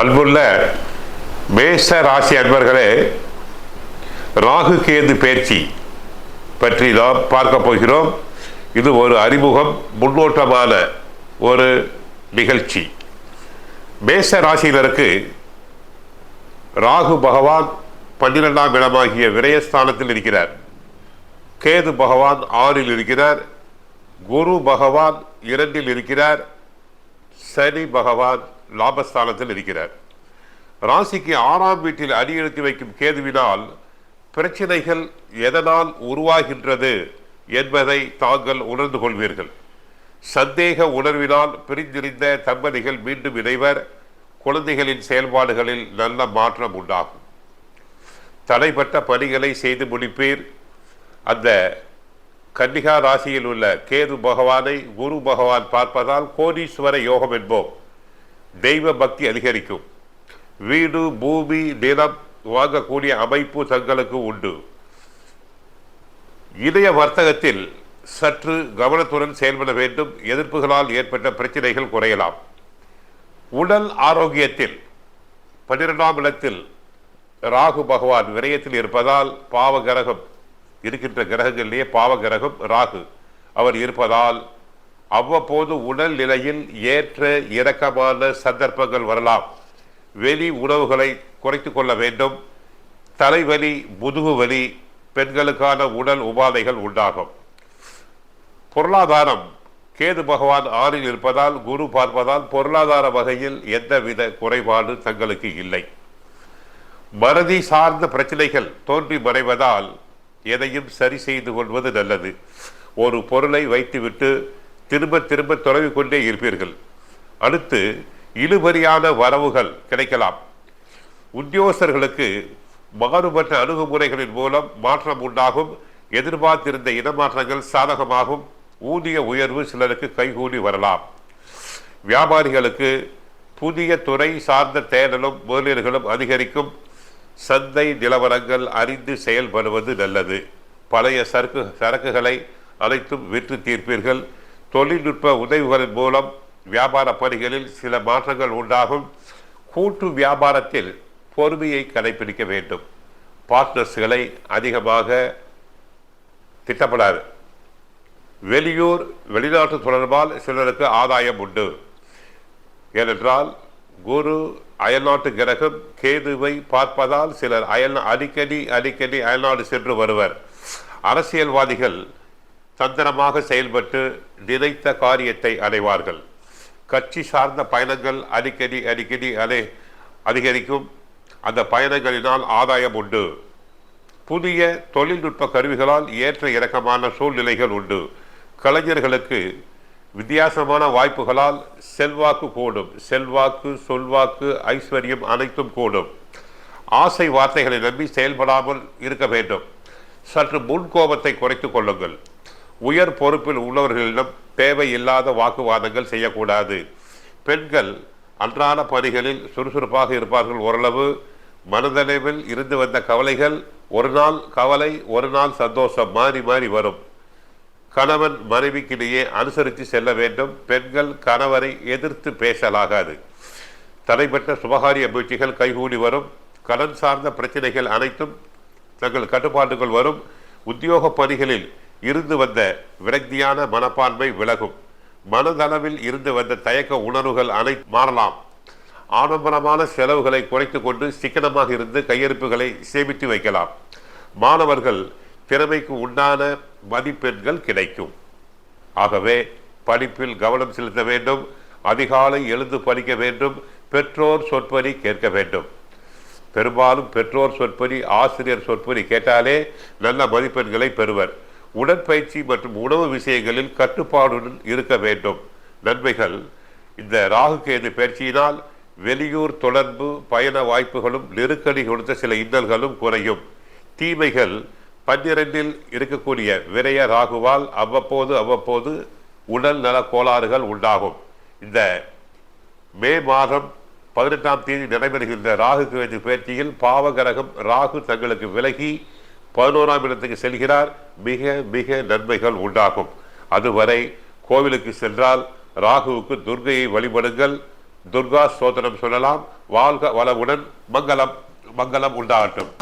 அன்புள்ள மேஷ ராசி அன்பர்களே ராகு கேது பேச்சு பற்றி நாம் பார்க்க போகிறோம். இது ஒரு அறிமுகம் முன்னோட்டமான ஒரு நிகழ்ச்சி. மேஷ ராசியினருக்கு ராகு பகவான் பன்னிரெண்டாம் இடமாகிய விரயஸ்தானத்தில் இருக்கிறார். கேது பகவான் ஆறில் இருக்கிறார். குரு பகவான் இரண்டில் இருக்கிறார். சனி பகவான் லாபஸ்தானத்தில் இருக்கிறார். ராசிக்கு ஆறாம் வீட்டில் அடியெடுத்து வைக்கும் கேதுவினால் பிரச்சனைகள் எதனால் உருவாகின்றது என்பதை தாங்கள் உணர்ந்து கொள்வீர்கள். சந்தேக உணர்வினால் பிரிந்திருந்த தம்பதிகள் மீண்டும் இணைவர். குழந்தைகளின் செயல்பாடுகளில் நல்ல மாற்றம் உண்டாகும். தடைப்பட்ட பணிகளை செய்து முடிப்பீர். அந்த கன்னிகா ராசியில் உள்ள கேது பகவானை குரு பகவான் பார்ப்பதால் கோடீஸ்வர யோகம் என்போம். தெய்வ பக்தி அதிகரிக்கும். வீடு பூமி நிலம் வாங்கக்கூடிய அமைப்பு தங்களுக்கு உண்டு. இணைய வர்த்தகத்தில் சற்று கவனத்துடன் செயல்பட வேண்டும். எதிர்ப்புகளால் ஏற்பட்ட பிரச்சனைகள் குறையலாம். உடல் ஆரோக்கியத்தில் பன்னிரெண்டாம் இடத்தில் ராகு பகவான் விரயத்தில் இருப்பதால் பாவகிரகம் இருக்கின்ற கிரகங்களிலேயே பாவ கிரகம் ராகு. அவர் இருப்பதால் அவ்வப்போது உடல் நிலையில் ஏற்ற இறக்கமான சந்தர்ப்பங்கள் வரலாம். வெளி உணவுகளை குறைத்து கொள்ள வேண்டும். தலைவலி முதுகு வலி பெண்களுக்கான உடல் உபாதைகள் உண்டாகும். பொருளாதாரம் கேது பகவான் ஆறில் இருப்பதால் குரு பார்ப்பதால் பொருளாதார வகையில் எந்தவித குறைபாடு தங்களுக்கு இல்லை. மறதி சார்ந்த பிரச்சனைகள் தோன்றி மறைவதால் எதையும் சரி செய்து கொள்வது நல்லது. ஒரு பொருளை வைத்துவிட்டு திரும்ப திரும்ப தொலைவு கொண்டே இருப்பீர்கள். அடுத்து இழுபறியான வரவுகள் கிடைக்கலாம். உத்தியோகஸ்தர்களுக்கு மாறுபட்ட அணுகுமுறைகளின் மூலம் மாற்றம் உண்டாகும். எதிர்பார்த்திருந்த இடமாற்றங்கள் சாதகமாகும். ஊதிய உயர்வு சிலருக்கு கைகூடி வரலாம். வியாபாரிகளுக்கு புதிய துறை சார்ந்த தேடலும் முதலீடுகளும் அதிகரிக்கும். சந்தை நிலவரங்கள் அறிந்து செயல்படுவது நல்லது. பழைய சரக்கு சரக்குகளை அனைத்தும் விற்று தீர்ப்பீர்கள். தொழில்நுட்ப உதவிகளின் மூலம் வியாபார பணிகளில் சில மாற்றங்கள் உண்டாகும். கூட்டு வியாபாரத்தில் பொறுமையை கடைபிடிக்க வேண்டும். பார்ட்னர்ஸ்களை அதிகமாக திட்டப்படாது வெளியூர் வெளிநாட்டு தொடர்பால் சிலருக்கு ஆதாயம் உண்டு. ஏனென்றால் குரு அயல்நாட்டு கிரகம் கேதுவை பார்ப்பதால் சிலர் அயல் அடிக்கடி அடிக்கடி அயல்நாடு சென்று வருவர். அரசியல்வாதிகள் தந்திரமாக செயல்பட்டு நினைத்த காரியத்தை அடைவார்கள். கட்சி சார்ந்த பயணங்கள் அடிக்கடி அடிக்கடி அலை அதிகரிக்கும். அந்த பயணங்களினால் ஆதாயம் உண்டு. புதிய தொழில்நுட்ப கருவிகளால் ஏற்ற இறக்கமான சூழ்நிலைகள் உண்டு. கலைஞர்களுக்கு வித்தியாசமான வாய்ப்புகளால் செல்வாக்கு கூடும். செல்வாக்கு சொல்வாக்கு ஐஸ்வர்யம் அனைத்தும் கூடும். ஆசை வார்த்தைகளை நம்பி செயல்படாமல் இருக்க வேண்டும். சற்று முன்கோபத்தை குறைத்து கொள்ளுங்கள். உயர் பொறுப்பில் உள்ளவர்களிடம் தேவையில்லாத வாக்குவாதங்கள் செய்யக்கூடாது. பெண்கள் அன்றாட பணிகளில் சுறுசுறுப்பாக இருப்பார்கள் ஓரளவு. மனதளவில் இருந்து வந்த கவலைகள் ஒரு நாள் கவலை ஒரு நாள் சந்தோஷம் மாறி மாறி வரும். கணவன் மனைவிக்கிடையே அனுசரித்து செல்ல வேண்டும். பெண்கள் கணவரை எதிர்த்து பேசலாகாது. தடைப்பட்ட சுபகாரிய முயற்சிகள் கைகூடி வரும். கடன் சார்ந்த பிரச்சனைகள் அனைத்தும் தங்கள் கட்டுப்பாட்டுக்குள் வரும். உத்தியோக பணிகளில் இருந்து வந்த விரக்தியான மனப்பான்மை விலகும். மனதளவில் இருந்து வந்த தயக்க உணர்வுகள் அனை மாறலாம். ஆடம்பரமான செலவுகளை குறைத்து கொண்டு சிக்கனமாக இருந்து கையிருப்புகளை சேமித்து வைக்கலாம். மாணவர்கள் திறமைக்கு உண்டான மதிப்பெண்கள் கிடைக்கும். ஆகவே படிப்பில் கவனம் செலுத்த வேண்டும். அதிகாலை எழுந்து படிக்க வேண்டும். பெற்றோர் சொற்பொறி கேட்க வேண்டும். பெரும்பாலும் பெற்றோர் சொற்படி ஆசிரியர் சொற்பொறி கேட்டாலே நல்ல மதிப்பெண்களை பெறுவர். உடற்பயிற்சி மற்றும் உணவு விஷயங்களில் கட்டுப்பாடுடன் இருக்க வேண்டும். நன்மைகள். இந்த ராகு கேது பயிற்சியினால் வெளியூர் தொடர்பு பயண வாய்ப்புகளும் நெருக்கடி கொடுத்த சில இன்னல்களும் குறையும். தீமைகள். பன்னிரண்டில் இருக்கக்கூடிய விரய ராகுவால் அவ்வப்போது அவ்வப்போது உடல் நல கோளாறுகள் உண்டாகும். இந்த மே மாதம் பதினெட்டாம் தேதி நடைபெறுகின்ற ராகு கேது பயிற்சியில் பாவகரகம் ராகு தங்களுக்கு விலகி பதினோராம் இடத்துக்கு செல்கிறார். மிக மிக நன்மைகள் உண்டாகும். அதுவரை கோவிலுக்கு சென்றால் ராகுவுக்கு துர்கையை வழிபடுங்கள். துர்கா சோதனம் சொல்லலாம். வாழ்க வளமுடன். மங்களம் மங்களம் உண்டாகட்டும்.